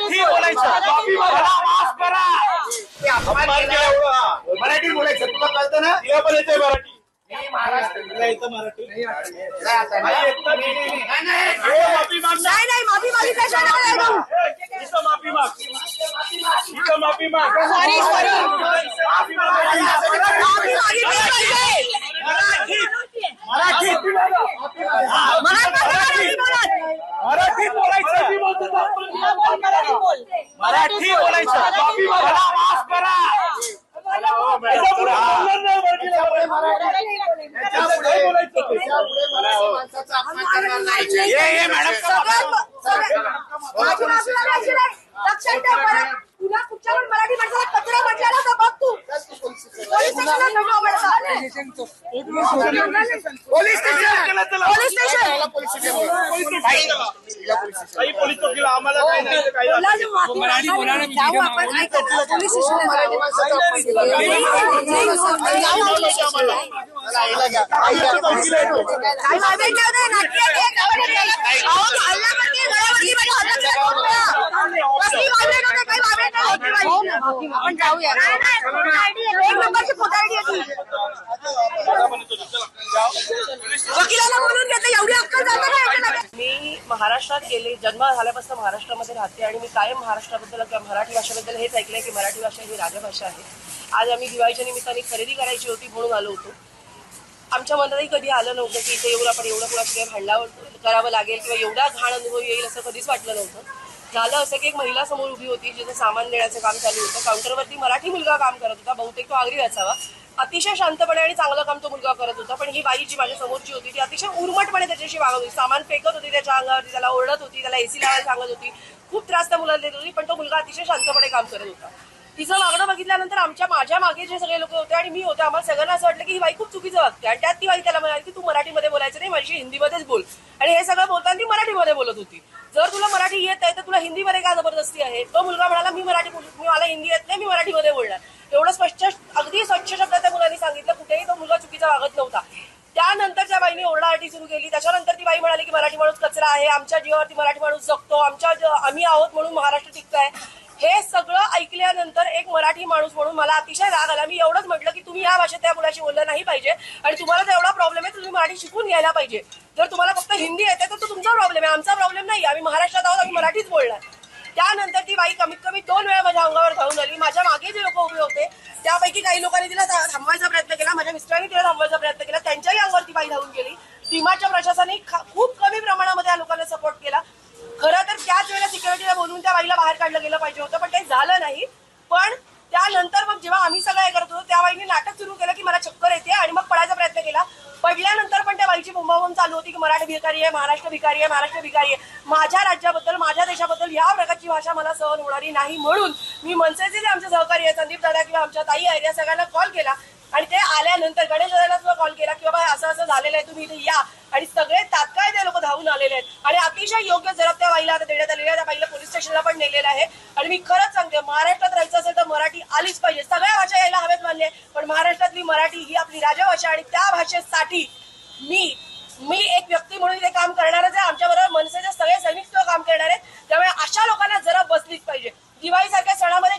मराठी बोलायचं मला माफ करा मराठी बोलायचं तुला कळतं ना तिला पण येते मराठी मी महाराष्ट्र तिला येतं मराठी नाही आता नाही. आई येतं. नाही, नाही. हो, माफी माग ना. नाही नाही माफी मागितल्याशिवाय नाही जाऊ. इथं माफी माग इथं माफी माग Sorry, sorry. माफी माग. माफी मागितली पाहिजे. मराठी बोलायचं. मागा माफ करा. याच्यापुढे बोलणार नाही मराठीला. याच्यापुढे बोलायचं. ये, ये, मॅडम. सगळ्यात सगळ्यात- माझी माफी मागायची नाही. लक्षात ठेव परत. तुला कुठच्यावर मराठी माणसाला कचरा म्हटलेला तर बघ तू पोलीस स्टेशनला भेटू आपण आता. पोलीस स्टेशन पोलीस स्टेशन काही पोलीस चौकीला आम्हाला काही नाही काही बोला जे माफी मागायला जाऊ आपण ऐका. पोलीस स्टेशनला जाऊ. काही मागे ठेव दे, नाटकी आहे ते, कबड्डी आहे. अहो, हल्ल्यावरती, गळ्यावरती माझ्या हाताचं हात होतं. कसली मागे नव्हते, काही मागे नाही होती बाई. आपण जाऊया एक नंबरची फोटारडी आहे ती. वकिलाला बोलून घेते एवढी अक्कल जाते मी महाराष्ट्रात गेले जन्म झाल्यापासून महाराष्ट्रामध्ये राहते आणि मी कायम महाराष्ट्राबद्दल किंवा मराठी भाषेबद्दल हेच ऐकलंय की मराठी भाषा ही राजभाषा आहे. आज आम्ही दिवाळीच्या निमित्ताने खरेदी करायची होती म्हणून आलो होतो. आमच्या मनातही कधी आलं नव्हतं की इथे येऊन आपण एवढं कुणाशी काही भांडावं करावं लागेल किंवा एवढा घाण अनुभव येईल असं कधीच वाटलं नव्हतं. झालं असं की एक महिला समोर उभी होती जिथे सामान देण्याचं काम चालू होतं. काउंटरवरती मराठी मुलगा काम करत होता. बहुतेक तो आगरी असावा. अतिशय शांतपणे आणि चांगलं काम तो मुलगा करत होता. पण ही बाई जी माझ्या समोरची होती ती अतिशय उर्मटपणे त्याच्याशी वागत होती. सामान फेकत होती त्याच्या अंगावरती त्याला ओरडत होती त्याला एसी लावायला सांगत होती. खूप त्रास त्या मुलाला देत होती पण तो मुलगा अतिशय शांतपणे काम करत होता. तिचं वागणं बघितल्यानंतर आमच्या माझ्या मागे जे सगळे लोक होते आणि मी होते आम्हाला सगळ्यांना असं वाटलं की ही बाई खूप चुकीचं वागते. आणि त्यात ती बाई त्याला म्हणाली की तू मराठीमध्ये बोलायचं नाही माझी हिंदीमध्येच बोल आणि हे सगळं बोलताना ती मराठीमध्ये बोलत होती जर तुला मराठी येत आहे तर तुला हिंदीमध्ये का जबरदस्ती आहे तो मुलगा म्हणाला मी मराठी बोलू मी मला हिंदी येत नाही मी मराठीमध्ये बोलणार. एवढं स्पष्ट अगदी स्वच्छ शब्दात त्या मुलांनी सांगितलं कुठेही तो मुलगा चुकीचा वागत नव्हता. त्यानंतर त्या बाईने ओरडाआरडी सुरू केली. त्याच्यानंतर ती बाई म्हणाली की मराठी माणूस कचरा आहे आमच्या जीवावरती मराठी माणूस जगतो आमच्या आम्ही आहोत म्हणून महाराष्ट्र टिकतोय. हे सगळं ऐकल्यानंतर एक मराठी माणूस म्हणून मला अतिशय राग आला. मी एवढंच म्हटलं की तुम्ही या भाषेत त्या मुलाशी बोललं नाही पाहिजे आणि तुम्हाला जर एवढा प्रॉब्लेम आहे तर तुम्ही मराठी शिकून घ्यायला पाहिजे. जर तुम्हाला फक्त हिंदी येते तर तो तुमचा प्रॉब्लेम आहे. आमचा प्रॉब्लेम नाही आम्ही महाराष्ट्रात आहोत आम्ही मराठीच बोलणार. त्यानंतर ती बाई कमीत कमी दोन वेळा माझ्या अंगावर धावून आली. माझ्या मागे जे लोक उभे होते त्यापैकी काही लोकांनी तिला थांबवायचा प्रयत्न केला. माझ्या मिस्टरांनी तिला थांबवायचा प्रयत्न केला. त्यांच्याही अंगावर ती बाई धावून गेली. सीमाच्या प्रशासनाने खूप कमी प्रमाणामध्ये या लोकांना सपोर्ट केला. खरं तर त्याच वेळेला सिक्युरिटीला बोलून त्या बाईला बाहेर काढलं गेलं पाहिजे होतं पण ते झालं नाही. पण त्यानंतर मग जेव्हा आम्ही सगळं हे करत होतो त्या बाईने नाटक सुरू केलं की मला चक्कर येते आणि मग पडायचा प्रयत्न केला. पडल्यानंतर पण त्या चालू होती की मराठी भिकारी आहे महाराष्ट्र भिकारी आहे महाराष्ट्र भिकारी आहे. माझ्या राज्याबद्दल माझ्या देशाबद्दल या प्रकारची भाषा मला सहन होणारी नाही म्हणून मी मनसेचे जे आमचे सहकारी आहे संदीप दादा किंवा आमच्या ताई आहेत या सगळ्यांना कॉल केला. आणि ते आल्यानंतर गणेश दादाला सुद्धा कॉल केला की बाबा असं असं झालेलं आहे तुम्ही इथे या. आणि सगळे तात्काळ ते लोक धावून आलेले आहेत. आणि अतिशय योग्य जरब त्या बाईला आता देण्यात आलेल्या त्या बाईला पोलीस स्टेशनला पण नेलेलं आहे. आणि मी खरंच सांगते महाराष्ट्रात राहायचं असेल तर मराठी आलीच पाहिजे. सगळ्या भाषा यायला हवेत मानले पण महाराष्ट्रातली मराठी ही आपली राजभाषा आणि त्या भाषेसाठी मी एक व्यक्ती म्हणून इथे काम करणारच आहे. आमच्या बरोबर मनसेचे सगळे सैनिक सुद्धा काम करणार आहेत. त्यामुळे अशा लोकांना जरा बसलीच पाहिजे. दिवाळीसारख्या सणामध्ये